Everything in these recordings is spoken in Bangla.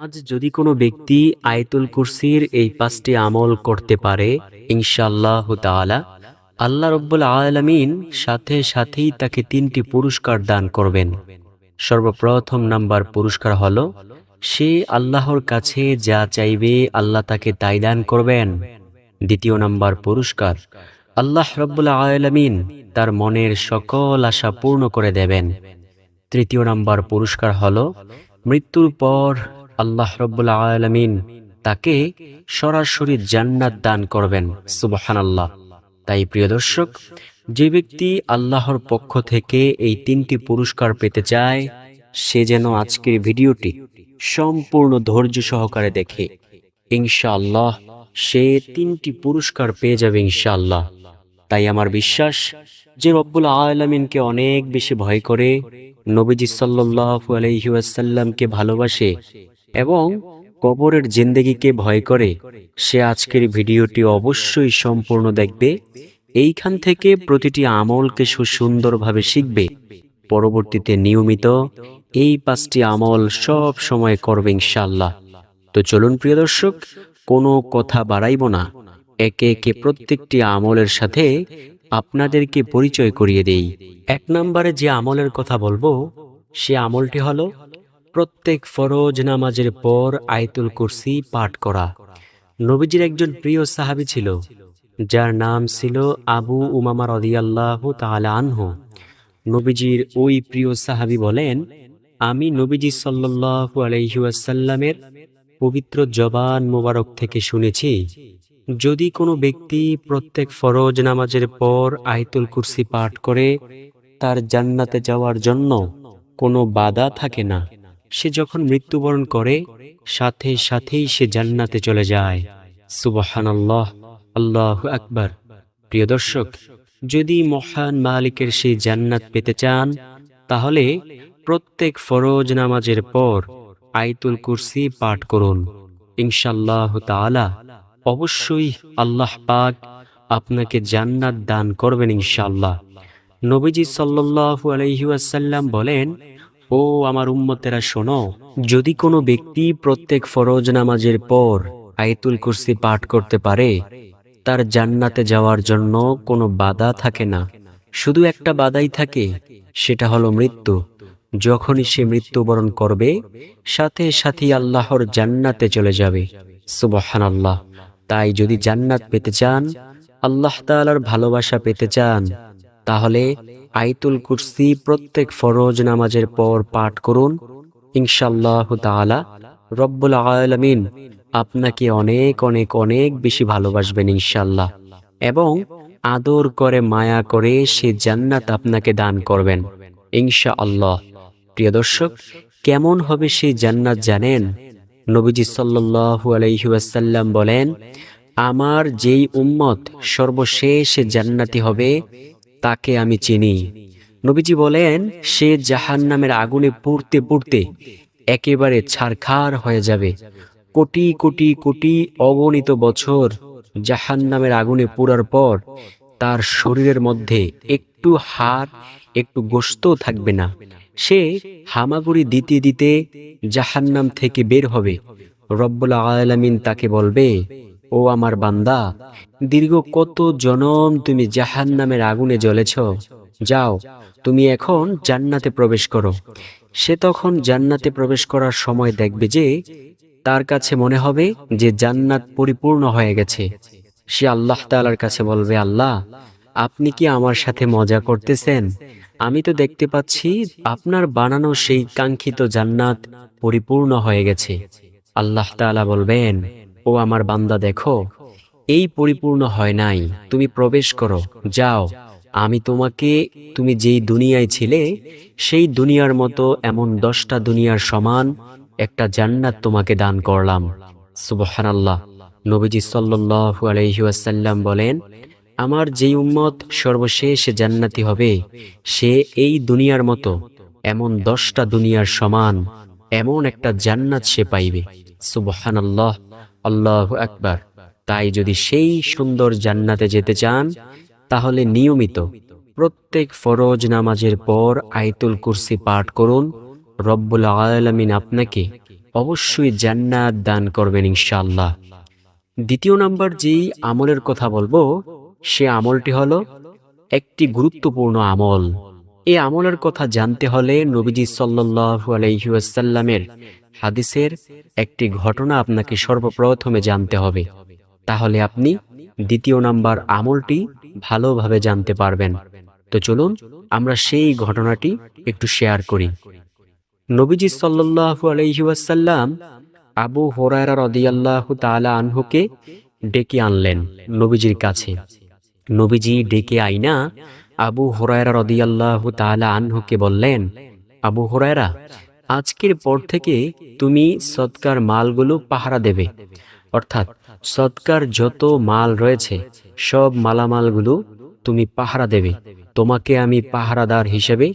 আজ যদি কোনো ব্যক্তি আয়তুল কুরসির এই পাঁচটি আমল করতে পারে, ইনশাআল্লাহ তাআলা, আল্লাহ রব্বুল আলামিন সাথে সাথেই তাকে তিনটি পুরস্কার দান করবেন। সর্বপ্রথম নাম্বার পুরস্কার হল, সে আল্লাহর কাছে যা চাইবে আল্লাহ তাকে তাই দান করবেন। দ্বিতীয় নাম্বার পুরস্কার, আল্লাহ রব্বুল আলামিন তার মনের সকল আশা পূর্ণ করে দেবেন। তৃতীয় নাম্বার পুরস্কার হলো, মৃত্যুর পর আল্লাহ রব্বুল আলামিন তাকে সরাসরি জান্নাত দান করবেন সুবহান আল্লাহ তাই প্রিয় দর্শক, যে ব্যক্তি আল্লাহর পক্ষ থেকে এই তিনটি পুরস্কার পেতে চায়, সে যেন আজকের ভিডিওটি সম্পূর্ণ ধৈর্য সহকারে দেখে। ইনশাআল্লাহ, সে তিনটি পুরস্কার পেয়ে যাবে ইনশাআল্লাহ। তাই আমার বিশ্বাস যে রব্বুল আলামিনকে অনেক বেশি ভয় করে, নবীজি সাল্লাল্লাহু আলাইহি ওয়াসাল্লামকে ভালোবাসে এবং কবরের জিন্দেগিকে ভয় করে সে আজকের ভিডিওটি অবশ্যই সম্পূর্ণ দেখবে। এইখান থেকে প্রতিটি আমলকে সুসুন্দরভাবে শিখবে। পরবর্তীতে নিয়মিত এই পাঁচটি আমল সব সময় করবে ইনশাল্লাহ তো চলুন প্রিয় দর্শক, কোনো কথা বাড়াইব না। একে একে প্রত্যেকটি আমলের সাথে আপনাদেরকে পরিচয় করিয়ে দেই। এক নম্বরে যে আমলের কথা বলব, সে আমলটি হলো প্রত্যেক ফরজ নামাজের পর আয়তুল কুরসি পাঠ করা। নবীজির একজন প্রিয় সাহাবী ছিল, যার নাম ছিল আবু উমামা রদিয়াল্লাহ তাআলা আনহু। নবীজির ওই প্রিয় সাহাবী বলেন, আমি নবীজি সাল্লাল্লাহু আলাইহি ওয়াসাল্লামের পবিত্র জবান মোবারক থেকে শুনেছি, যদি কোনো ব্যক্তি প্রত্যেক ফরজ নামাজের পর আয়তুল কুরসি পাঠ করে, তার জান্নাতে যাওয়ার জন্য কোনো বাধা থাকে না। সে যখন মৃত্যুবরণ করে, সাথে সাথেই সে জান্নাতে চলে যায়। সুবহানাল্লাহ, আল্লাহ আকবার। প্রিয় দর্শক, যদি মহান মালিকের সেই জান্নাত পেতে চান, তাহলে প্রত্যেক ফরজ নামাজের পর আইতুল কুরসি পাঠ করুন। ইনশাল্লাহ তাআলা অবশ্যই আল্লাহ পাক আপনাকে জান্নাত দান করবেন ইনশাল্লাহ নবীজি সাল্লাল্লাহু আলাইহি ওয়াসাল্লাম বলেন ও আমার উম্মতেরা শোনো, যদি কোনো ব্যক্তি প্রত্যেক ফরজ নামাজের পর আয়াতুল কুরসি পাঠ করতে পারে, তার জান্নাতে যাওয়ার জন্য কোনো বাধা থাকে না। শুধু একটা বাধাই থাকে, সেটা হলো মৃত্যু। যখনই সে মৃত্যুবরণ করবে, সাথে সাথে আল্লাহর জান্নাতে চলে যাবে। সুবহান আল্লাহ তাই যদি জান্নাত পেতে চান, আল্লাহ তাআলার ভালোবাসা পেতে চান তাহলে আইতুল কুরসি প্রত্যেক ফরজ নামাজের পর পাঠ করুন। ইনশাল্লাহ তাআলা রব্বুল আলামিন আপনাকে অনেক অনেক অনেক বেশি ভালোবাসবেন ইনশাল্লাহ এবং আদর করে, মায়া করে সে জান্নাত আপনাকে দান করবেন ইনশা আল্লাহ প্রিয় দর্শক, কেমন হবে সেই জান্নাত জানেন? নবীজি সাল্লাল্লাহু আলাইহি ওয়াসাল্লাম বলেন, আমার যেই উম্মত সর্বশেষ জান্নাতি হবে তাকে আমি চিনি। নবীজি বলেন, সে জাহান্নামের আগুনে পুড়তে পুড়তে একেবারে ছারখার হয়ে যাবে। কোটি কোটি কোটি অগণিত বছর জাহান্নামের আগুনে পোড়ার পর তার শরীরের মধ্যে একটু হাড়, একটু গোস্ত থাকবে না। সে হামাগুড়ি দিতে দিতে জাহান্নাম থেকে বের হবে। রব্বুল আলামিন তাকে বলবে ও আমার বান্দা, দীর্ঘ কত জনম তুমি জাহান্নামের আগুনে জ্বলেছ? যাও, তুমি এখন জান্নাতে প্রবেশ করো। সে তখন জান্নাতে প্রবেশ করার সময় দেখবে যে, তার কাছে মনে হবে যে জান্নাত পরিপূর্ণ হয়ে গেছে। সে আল্লাহ তাআলার কাছে বলবে, আল্লাহ, আপনি কি আমার সাথে মজা করতেছেন? আমি তো দেখতে পাচ্ছি আপনার বানানো সেই কাঙ্ক্ষিত জান্নাত পরিপূর্ণ হয়ে গেছে। আল্লাহ তাআলা বলবেন ও আমার বান্দা দেখো, এই পরিপূর্ণ হয় নাই, তুমি প্রবেশ করো, যাও, আমি তোমাকে, তুমি যেই দুনিয়ায় ছিলে, সেই দুনিয়ার মতো এমন দশটা দুনিয়ার সমান একটা জান্নাত তোমাকে দান করলাম। সুবহানাল্লাহ, নবীজি সাল্লাল্লাহু আলাইহি ওয়াসাল্লাম বলেন, আমার যেই উম্মত সর্বশেষ জান্নাতি হবে, সে এই দুনিয়ার মতো এমন দশটা দুনিয়ার সমান, এমন একটা জান্নাত সে পাইবে। সুবহানাল্লাহ আল্লাহ আকবার। তাই যদি সেই সুন্দর জান্নাতে যেতে চান, তাহলে নিয়মিত প্রত্যেক ফরজ নামাজের পর আয়তুল কুরসি পাঠ করুন। রব্বুল আলামিন আপনাকে অবশ্যই জান্নাত দান করবেন ইনশাল্লাহ দ্বিতীয় নাম্বার যেই আমলের কথা বলব, সে আমলটি হল একটি গুরুত্বপূর্ণ আমল। এই আমলের কথা জানতে হলে নবীজি সাল্লাল্লাহু আলাইহি ওয়াসাল্লামের হাদিসের একটি ঘটনা আপনাকে সর্বপ্রথমে জানতে হবে। তাহলে আপনি দ্বিতীয় নাম্বার আমলটি ভালোভাবে জানতে পারবেন। তো চলুন আমরা সেই ঘটনাটি একটু শেয়ার করি। নবীজি সাল্লাল্লাহু আলাইহি ওয়াসাল্লাম আবু হুরায়রা রাদিয়াল্লাহু তাআলা আনহুকে ডেকে আনলেন নবীজির কাছে। নবীজি ডেকে আইনা আবু হুরায়রা রাদিয়াল্লাহু তাআলা আনহুকে বললেন, আবু হুরায়রা আজকের পর থেকে তুমি সৎকার মালগুলো পাহারা দেবে। অর্থাৎ সৎকার যত মাল রয়েছে, সব মালামালগুলো তুমি পাহারা দেবে। তোমাকে আমি পাহারাদার হিসেবে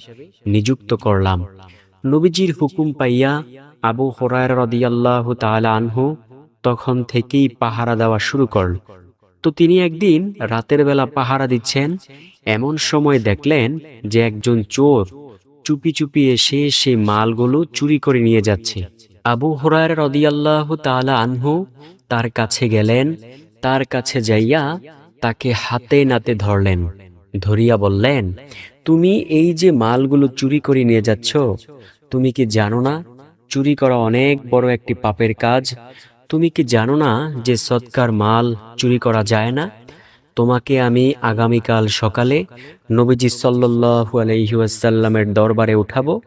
নিযুক্ত করলাম। নবীজির হুকুম পাইয়া আবু হরায়রা রদিয়াল্লাহু তাআলা আনহু তখন থেকেই পাহারা দেওয়া শুরু করল। তো তিনি একদিন রাতের বেলা পাহারা দিচ্ছেন, এমন সময় দেখলেন যে একজন চোর চুপি চুপি এসে সে মালগুলো চুরি করে নিয়ে যাচ্ছে। আবু হরায়রা রদিয়াল্লাহু তাআলা আনহু তার কাছে গেলেন, তার কাছে যাইয়া তাকে হাতে নাতে ধরলেন, ধরিয়া বললেন, তুমি এই যে মালগুলো চুরি করে নিয়ে যাচ্ছ, তুমি কি জানো না, চুরি করা অনেক বড় একটি পাপের কাজ, তুমি কি জানো না যে সৎকার মাল চুরি করা যায় না? তোমাকে আমি আগামীকাল সকালে নবীজি সাল্লাল্লাহু আলাইহি ওয়াসাল্লামের দরবারে উঠাবো।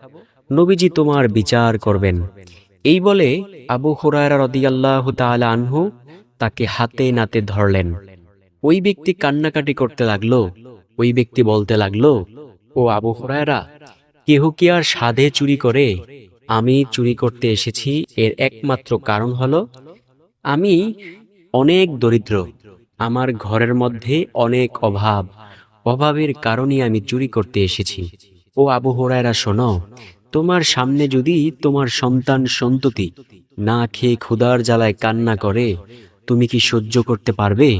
নবীজি তোমার বিচার করবেন। এই বলে আবু হুরায়রা রাদিয়াল্লাহু তাআলা আনহু তাকে হাতে নাতে ধরলেন। ওই ব্যক্তি কান্নাকাটি করতে লাগল, ওই ব্যক্তি বলতে লাগল, ও আবু হুরায়রা, কেহ কি আর সাধে চুরি করে? আমি চুরি করতে এসেছি, এর একমাত্র কারণ হলো, আমি অনেক দরিদ্র। আমার ঘরের মধ্যে অনেক অভাব। অভাবের কারণে আমি চুরি করতে এসেছি। ও আবু হুরায়রা, শোনো, তোমার সামনে যদি তোমার সন্তান সন্ততি না খেয়ে ক্ষুধার জ্বালায় কান্না করে, তুমি কি সহ্য করতে পারবে?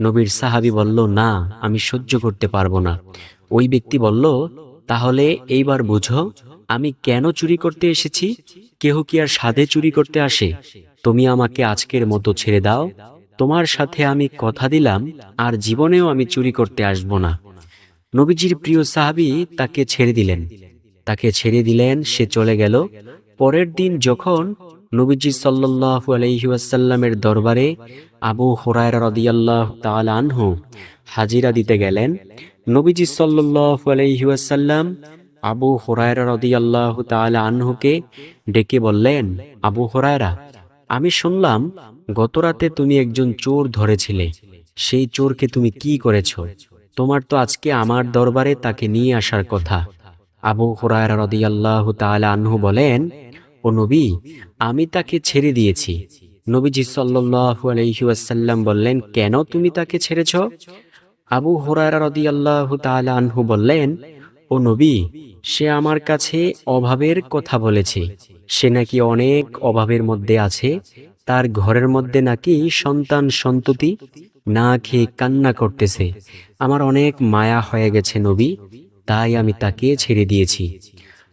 নবীর সাহাবি বলল, না, আমি সহ্য করতে পারব না। ওই ব্যক্তি বলল, তাহলে এইবার বুঝো, আমি কেন চুরি করতে এসেছি? কেহ কি আর সাধে চুরি করতে আসে? তুমি আমাকে আজকের মতো ছেড়ে দাও। তোমার সাথে আমি কথা দিলাম, আর জীবনেও আমি চুরি করতে আসব না। নবীজির প্রিয় সাহাবি তাকে ছেড়ে দিলেন। তাকে ছেড়ে দিলেন, সে চলে গেল। পরের দিন যখন নবীজি সাল্লাল্লাহু আলাইহি ওয়াসাল্লামের দরবারে আবু হুরায়রা রাদিয়াল্লাহু তাআলা আনহু হাজিরা দিতে গেলেন, নবীজি সাল্লাল্লাহু আলাইহি ওয়াসাল্লাম আবু হুরায়রা রাদিয়াল্লাহু তাআলা আনহুকে ডেকে বললেন, আবু হুরায়রা আমি শুনলাম, গতরাতে তুমি একজন চোর ধরেছিলে। সেই চোরকে তুমি কি করেছ? তোমার তো আজকে আমার দরবারে তাকে নিয়ে আসার কথা। আবু হুরায়রা রাদিয়াল্লাহু তাআলা আনহু বলেন, ও নবী, আমি তাকে ছেড়ে দিয়েছি। নবীজি সাল্লাল্লাহু আলাইহি ওয়াসাল্লাম বললেন, কেন তুমি তাকে ছেড়েছ? আবু হুরায়রা রাদিয়াল্লাহু তাআলা আনহু বললেন, ও নবী, সে আমার কাছে অভাবের কথা বলেছে। সে নাকি অনেক অভাবের মধ্যে আছে, তার ঘরের মধ্যে নাকি সন্তান সন্ততি না খেয়ে কান্না করতেছে। আমার অনেক মায়া হয়ে গেছে নবী, তাই আমি তাকে ছেড়ে দিয়েছি।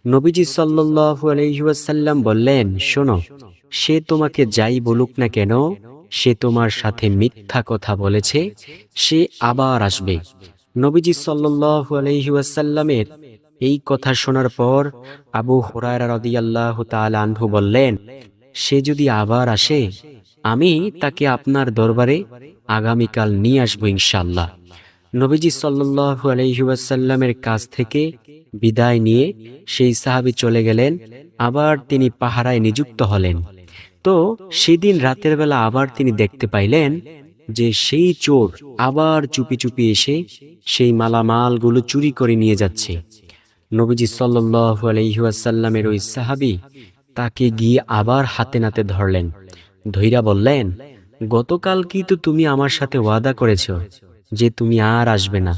নবীজি সাল্লাল্লাহু আলাইহি বললেন, শোনো, সে তোমাকে যাই বলুক না কেন, সে তোমার সাথে মিথ্যা কথা বলেছে, সে আবার আসবে। নবীজি সাল্লাল্লাহু আলাইহি ওয়াসাল্লামের এই কথা শোনার পর আবু হুরায়রা রাদিয়াল্লাহু আনহু বললেন, সে যদি আবার আসে, আমি তাকে আপনার দরবারে আগামীকাল নিয়ে আসব ইনশাল্লাহ নবীজি সাল্লাল্লাহু আলাইহি ওয়াসাল্লামের কাছ থেকে বিদায় নিয়ে সেই সাহাবী চলে গেলেন, আবার তিনি পাহারায় নিযুক্ত হলেন। তো সেদিন রাতের বেলা আবার তিনি দেখতে পাইলেন যে সেই চোর আবার চুপি চুপি এসে সেই মালামালগুলো চুরি করে নিয়ে যাচ্ছে। নবীজি সাল্লাল্লাহু আলাইহি ওয়াসাল্লামের ওই সাহাবী তাকে গিয়ে আবার হাতে নাতে ধরলেন। ধৈরা বললেন, গতকাল কি তো তুমি আমার সাথে ওয়াদা করেছ যে তুমি আর আসবে না।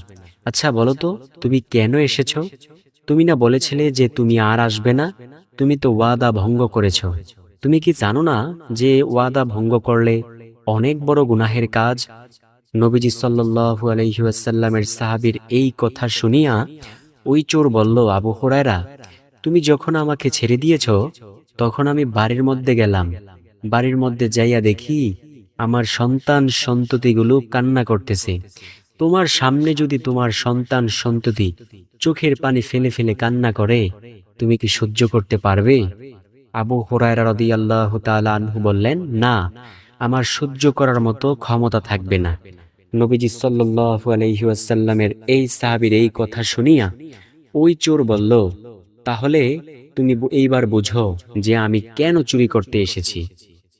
আচ্ছা বলো তো, তুমি কেন এসেছ? তুমি না বলেছিলে যে তুমি আর আসবে না? তুমি তো ওয়াদা ভঙ্গ করেছ। তুমি কি জানো না যে ওয়াদা ভঙ্গ করলে অনেক বড় গুনাহের কাজ? নবীজি সাল্লাল্লাহু আলাইহি ওয়াসাল্লামের সাহাবীর এই কথা শুনিয়া ওই চোর বলল, আবু হুরায়রা, তুমি যখন আমাকে ছেড়ে দিয়েছ, তখন আমি বাড়ির মধ্যে গেলাম। বাড়ির মধ্যে যাইয়া দেখি আমার সন্তান সন্ততিগুলো কান্না করতেছে। তোমার সামনে যদি তোমার সন্তান সন্ততি চোখের পানি ফেলে ফেলে কান্না করে, তুমি কি সহ্য করতে পারবে? আবু হুরায়রা রাদিয়াল্লাহু তাআলা আনহু বললেন, না, আমার সহ্য করার মতো ক্ষমতা থাকবে না। নবীজি সাল্লাল্লাহু আলাইহি ওয়াসাল্লামের এই সাহাবীর এই কথা শুনিয়া ওই চোর বলল, তাহলে তুমি এইবার বুঝো যে আমি কেন চুরি করতে এসেছি।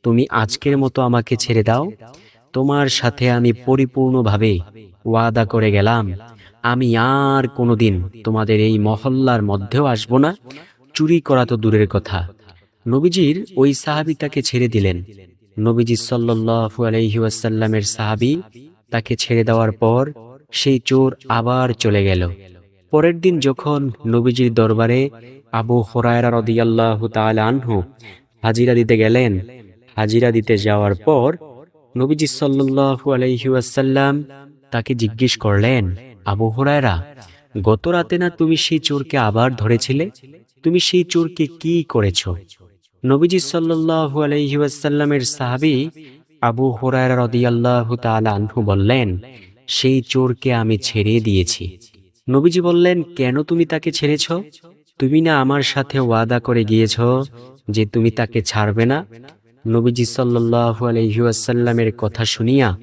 তুমি আজকের মতো আমাকে ছেড়ে দাও। তোমার সাথে আমি পরিপূর্ণভাবে ওয়াদা করে গেলাম। আমি আর কোনোদিন তোমাদের এই মহল্লার মধ্যেও আসব না। চুরি করা তো দূরের কথা। নবীজির ওই সাহাবি তাকে ছেড়ে দিলেন। নবীজি সাল্লাল্লাহু আলাইহি ওয়াসাল্লামের সাহাবি তাকে ছেড়ে দেওয়ার পর সেই চোর আবার চলে গেল। পরের দিন যখন নবীজির দরবারে আবু হরায়রা রদিয়াল্লাহু আনহু হাজিরা দিতে গেলেন, হাজিরা দিতে যাওয়ার পর নবীজি সাল্লাল্লাহু আলাইহি ওয়াসাল্লাম তাকে জিজ্ঞেস করলেন, আবু হরায়রা, গত রাতে না তুমি সেই চোরকে আবার ধরেছিলে? তুমি সেই চোরকে কি করেছ? নবীজি সাল্লাল্লাহু আলাইহি ওয়াসাল্লামের সাহাবী আবু হুরায়রা বললেন, সেই চোরকে আমি ছেড়ে দিয়েছি। নবীজি বললেন, কেন তুমি তাকে ছেড়েছ? তুমি না আমার সাথে ওয়াদা করে গিয়েছ যে তুমি তাকে ছাড়বে না? নবীজি সাল্লাল্লাহু আলাইহি ওয়াসাল্লামের কথা শুনিয়া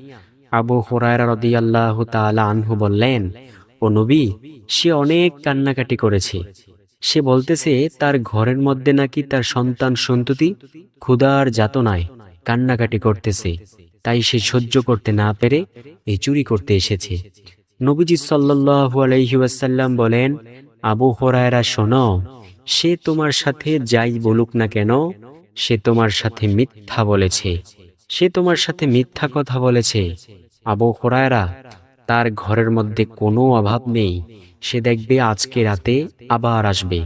আবু হুরায়রা রাদিয়াল্লাহু তাআলা আনহু বললেন, ও নবী, সে অনেক কান্নাকাটি করেছে। সে বলতেছে, তার ঘরের মধ্যে নাকি তার সন্তান সন্ততি, ক্ষুধার যাতনায় কান্নাকাটি করতেছে। তাই সে সহ্য করতে না পেরে এই চুরি করতে এসেছে। নবীজি সাল্লাল্লাহু আলাইহি ওয়াসাল্লাম বলেন, আবু হরায়রা, শোনো, সে তোমার সাথে যাই বলুক না কেন, সে তোমার সাথে মিথ্যা বলেছে। সে তোমার সাথে মিথ্যা কথা বলেছে। আবু হরায়রা, তার ঘরের মধ্যে কোনো অভাব নেই। সে দেখবে আজকে রাতে আবার আসবে।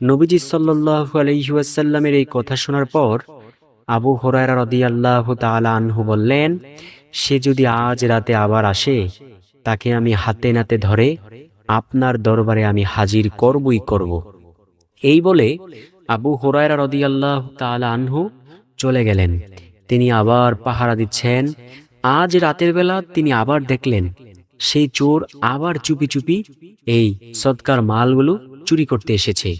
নবীজি সাল্লাল্লাহু আলাইহি ওয়াসাল্লামের এই কথা শোনার পর আবু হুরায়রা রাদিয়াল্লাহু তাআলা আনহু বললেন, সে যদি আজ রাতে আবার আসে, তাকে আমি হাতে নাতে ধরে আপনার দরবারে আমি হাজির করবই করব। এই বলে আবু হুরায়রা রাদিয়াল্লাহু তাআলা আনহু চলে গেলেন। তিনি আবার পাহারা দিচ্ছেন। আজ রাতের বেলা তিনি আবার দেখলেন, সেই চোর আবার চুপি চুপি এই সৎকার মালগুলো চুরি করতে এসেছে।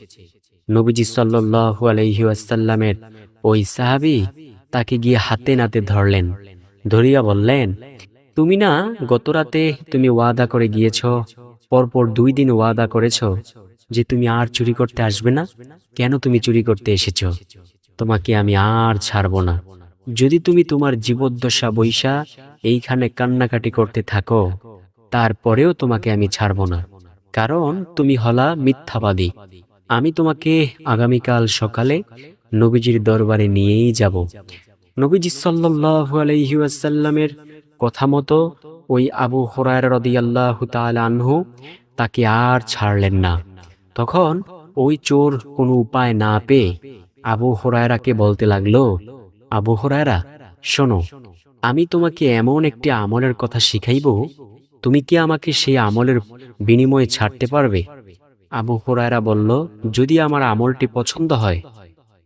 নবীজি সাল্লাল্লাহু আলাইহি ওয়াসাল্লামের ওই সাহাবি তাকে গিয়ে হাতে নাতে ধরলেন, ধরিয়া বললেন, তুমি না গত রাতে তুমি ওয়াদা করে গিয়েছ, পরপর দুই দিন ওয়াদা করেছ যে তুমি আর চুরি করতে আসবে না? কেন তুমি চুরি করতে এসেছ? তোমাকে আমি আর ছাড়ব না। যদি তুমি তোমার জীবদ্দশা বৈশা এইখানে কান্নাকাটি করতে থাকো, তারপরেও তোমাকে আমি ছাড়ব না। কারণ তুমি হলা মিথ্যাবাদী। আমি তোমাকে আগামীকাল সকালে নবীজির দরবারে নিয়েই যাব। নবীজি সাল্লাল্লাহু আলাইহি ওয়াসাল্লামের কথা মতো ওই আবু হুরায়রা রাদিয়াল্লাহু আনহু তাকে আর ছাড়লেন না। তখন ওই চোর কোনো উপায় না পেয়ে আবু হুরায়রাকে বলতে লাগল, আবু হুরায়রা, শোনো, আমি তোমাকে এমন একটি আমলের কথা শিখাইব, তুমি কি আমাকে সেই আমলের বিনিময়ে ছাড়তে পারবে? আবু হরায়রা বলল, যদি আমার আমলটি পছন্দ হয়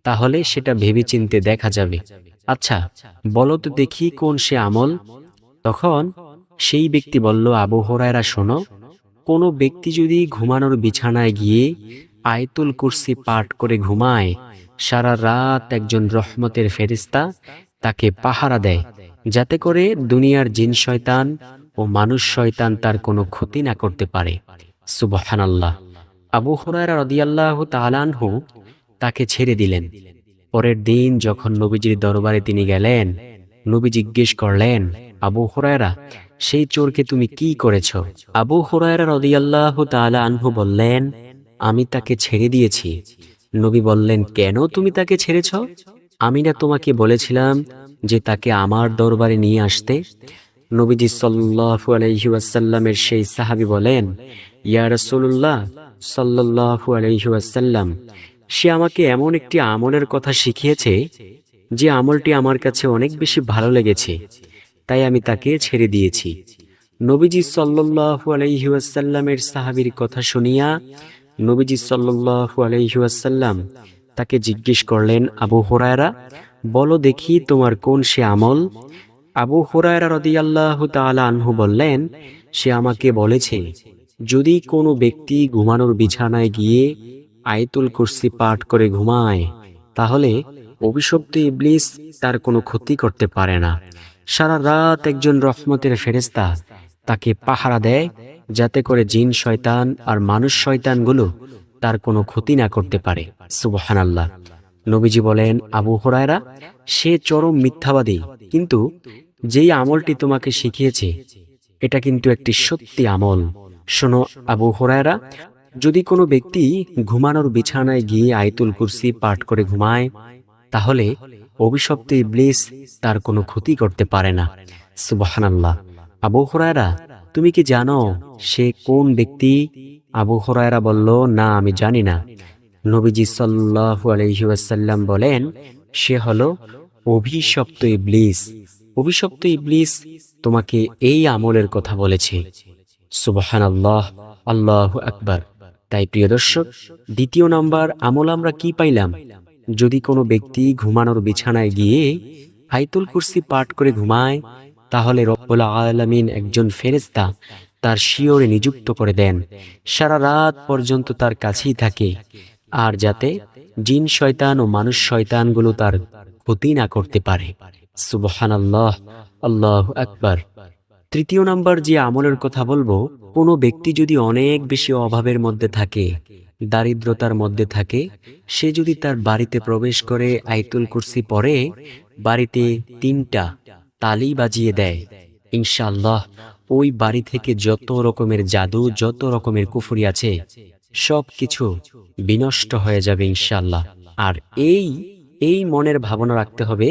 তাহলে সেটা ভেবেচিন্তে দেখা যাবে। আচ্ছা বলো তো দেখি কোন সে আমল। তখন সেই ব্যক্তি বলল, আবু হুরায়রা, শোনো, কোনো ব্যক্তি যদি ঘুমানোর বিছানায় গিয়ে আয়তুল কুরসি পাঠ করে ঘুমায়, সারা রাত একজন রহমতের ফেরিস্তা তাকে পাহারা দেয়, যাতে করে দুনিয়ার জিন শয়তান ও মানুষ শয়তান তার কোনো ক্ষতি না করতে পারে। সুবহানাল্লাহ। আবু হুরায়রা রাদিয়াল্লাহু তাআলা আনহু তাকে ছেড়ে দিলেন। পরের দিন যখন নবীজির দরবারে তিনি গেলেন নবী জিজ্ঞেস করলেন, আবু হুরায়রা, সেই চোরকে তুমি কি করেছ? আবু হুরায়রা রাদিয়াল্লাহু তাআলা আনহু বললেন, আমি তাকে ছেড়ে দিয়েছি। নবী বললেন, কেন তুমি তাকে ছেড়েছ? আমি না তোমাকে বলেছিলাম যে তাকে আমার দরবারে নিয়ে আসতে। নবীজি সাল্লাল্লাহু আলাইহি ওয়াসাল্লামের সেই সাহাবী বলেন, ইয়া রাসূলুল্লাহ সাল্লাল্লাহু আলাইহি ওয়াসাল্লাম সে আমাকে এমন একটি আমলের কথা শিখিয়েছে যে আমলটি আমার কাছে অনেক বেশি ভালো লেগেছে, তাই আমি তাকে ছেড়ে দিয়েছি। নবীজি সাল্লাল্লাহু আলাইহি ওয়াসাল্লামের সাহাবীর কথা শুনিয়া নবীজি সাল্লাল্লাহু আলাইহি ওয়াসাল্লাম তাকে জিজ্ঞেস করলেন, আবু হোরায়রা, বলো দেখি তোমার কোন সে আমল? আবু হোরায়রা রদিয়াল্লাহ তাআলা আনহু বললেন, সে আমাকে বলেছে, যদি কোনো ব্যক্তি ঘুমানোর বিছানায় গিয়ে আয়তুল কুরসি পাঠ করে ঘুমায়, তাহলে অভিশপ্ত ইবলিস তার কোনো ক্ষতি করতে পারে না। সারা রাত একজন রহমতের ফেরেস্তা তাকে পাহারা দেয়, যাতে করে জিন শয়তান আর মানুষ শয়তানগুলো তার কোনো ক্ষতি না করতে পারে। সুবহান আল্লাহ নবীজি বলেন, আবু হরায়রা, সে চরম মিথ্যাবাদী, কিন্তু যেই আমলটি তোমাকে শিখিয়েছে, এটা কিন্তু একটি সত্যি আমল। শোনো, আবু হরায়রা যদি কোনো ব্যক্তি ঘুমানোর বিছানায় গিয়ে আয়তুল কুরসি পাঠ করে ঘুমায়, তাহলে অভিশপ্ত ইবলিস তার কোনো ক্ষতি করতে পারে না। সুবহানাল্লাহ। আবু হরায়রা, তুমি কি জানো সে কোন ব্যক্তি? আবু হরায়রা বলল, না, আমি জানি না। নবীজি সাল্লাল্লাহু আলাইহি ওয়াসাল্লাম বলেন, সে হলো অভিশপ্ত ইবলিস। অভিশপ্ত ইবলিস তোমাকে এই আমলের কথা বলেছে। সুবহানাল্লাহ, আল্লাহ আকবার। তাই প্রিয় দর্শক, দ্বিতীয় নাম্বার আমল আমরা কি পাইলাম? যদি কোনো ব্যক্তি ঘুমানোর বিছানায় গিয়ে আইতুল কুরসি পাঠ করে ঘুমায়, তাহলে রব্বুল আলামিন একজন ফেরেস্তা তার শিওরে নিযুক্ত করে দেন। সারা রাত পর্যন্ত তার কাছেই থাকে। আর যাতে জিন শয়তান ও মানুষ শয়তানগুলো তার ক্ষতি না করতে পারে। সুবহান আল্লাহ আল্লাহ আকবার। তৃতীয় নাম্বার যে আমলের কথা বলব, কোনো ব্যক্তি যদি অনেক বেশি অভাবের মধ্যে থাকে, দারিদ্রতার মধ্যে থাকে, সে যদি তার বাড়িতে প্রবেশ করে আইতুল কুরসি পরে বাড়িতে তিনটা তালি বাজিয়ে দেয়। ইনশাআল্লাহ, ওই বাড়ি থেকে যত রকমের জাদু, যত রকমের কুফুরি আছে সব কিছু বিনষ্ট হয়ে যাবে ইনশাআল্লাহ। আর এই এই মনের ভাবনা রাখতে হবে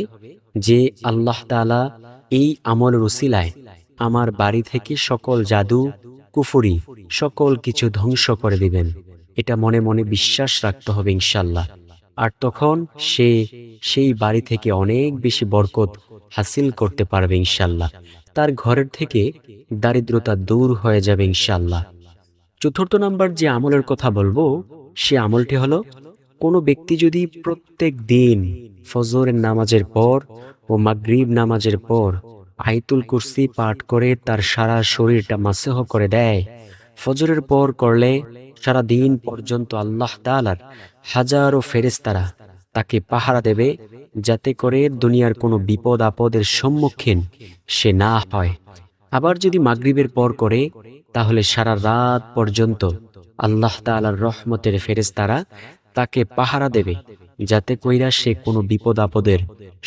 যে আল্লাহ তাআলা এই আমল রুসিলায় আমার বাড়ি থেকে সকল জাদু, কুফুরি, সকল কিছু ধ্বংস করে দিবেন। এটা মনে মনে বিশ্বাস রাখতে হবে ইনশাল্লাহ আর তখন সে সেই বাড়ি থেকে অনেক বেশি বরকত হাসিল করতে পারবে ইনশাল্লাহ তার ঘরের থেকে দারিদ্রতা দূর হয়ে যাবে ইনশাল্লাহ চতুর্থ নাম্বার যে আমলের কথা বলব, সে আমলটি হলো, কোনো ব্যক্তি যদি প্রত্যেক দিন ফজরের নামাজের পর ও মাগরিব নামাজের পর আইতুল কুরসি পাঠ করে তার সারা শরীরটা মাসেহ করে দেয়। ফজরের পর করলে সারা দিন পর্যন্ত আল্লাহ তালার হাজারো ফেরেস্তারা তাকে পাহারা দেবে, যাতে করে দুনিয়ার কোনো বিপদ আপদের সম্মুখীন সে না হয়। আবার যদি মাগরিবের পর করে, তাহলে সারা রাত পর্যন্ত আল্লাহ তালার রহমতের ফেরেস্তারা তাকে পাহারা দেবে, যাতে কইরা সে কোনো বিপদ আপদের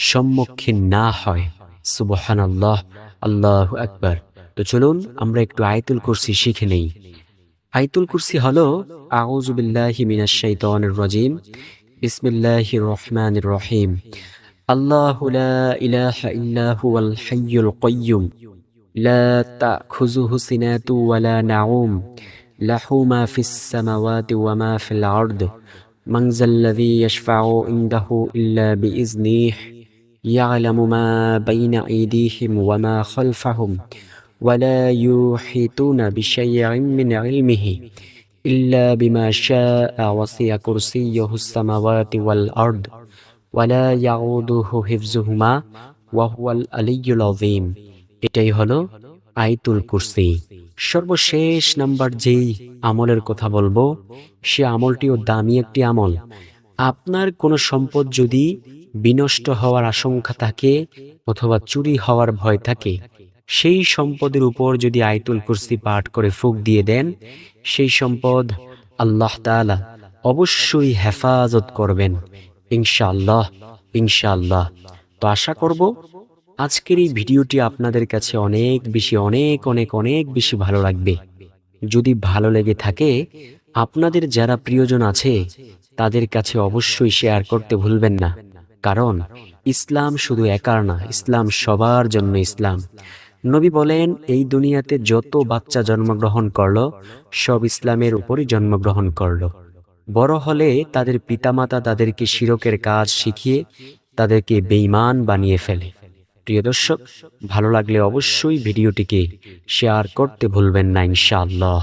সম্মুখীন না হয়। সুবহান আল্লাহ আল্লাহ আকবার। তো চলুন, আমরা একটু আয়তুল কুরসি শিখে নেই। আয়তুল কুরসি হলো, আউযু বিল্লাহি মিনাশ শাইতানির রাজিম। বিসমিল্লাহির রহমানির রহিম। আল্লাহু লা ইলাহা ইল্লা হুয়াল হাইয়ুল কাইয়্যুম। লা তাখুযুহু সিনাতু ওয়ালা নাউম। লাহু মা ফিস সামাওয়াতি ওয়া মা ফিল আরদ। মান যাল্লাযী ইয়াশফাউ ইনদাহু ইল্লা বিইজনিহি يعلم ما بين أيديهم وما خلفهم ولا يحيطون بشيء من علمه إلا بما شاء وسع كرسيه السماوات والأرض ولا يعوده حفظهما وهو العلي العظيم এটাই হলো আইতুল কুরসি সর্বশেষ নাম্বার যেই আমলের কথা বলবো সে আমলটিও দামি একটি আমল আপনার কোনো সম্পদ যদি বিনষ্ট হওয়ার আশঙ্কা থাকে অথবা চুরি হওয়ার ভয় থাকে। সেই সম্পদের উপর যদি আয়তুল কুরসি পাঠ করে ফুক দিয়ে দেন, সেই সম্পদ আল্লাহ তালা অবশ্যই হেফাজত করবেন। ইনশাআল্লাহ ইনশাআল্লাহ। তো আশা করব আজকের এই ভিডিওটি আপনাদের কাছে অনেক বেশি, অনেক অনেক অনেক বেশি ভালো লাগবে। যদি ভালো লেগে থাকে, আপনাদের যারা প্রিয়জন আছে, তাদের কাছে অবশ্যই শেয়ার করতে ভুলবেন না। কারণ ইসলাম শুধু একার না, ইসলাম সবার জন্য ইসলাম। নবী বলেন, এই দুনিয়াতে যত বাচ্চা জন্মগ্রহণ করল, সব ইসলামের উপরই জন্মগ্রহণ করল। বড় হলে তাদের পিতামাতা তাদেরকে শিরকের কাজ শিখিয়ে তাদেরকে বেঈমান বানিয়ে ফেলে। প্রিয় দর্শক, ভালো লাগলে অবশ্যই ভিডিওটিকে শেয়ার করতে ভুলবেন না ইনশাআল্লাহ।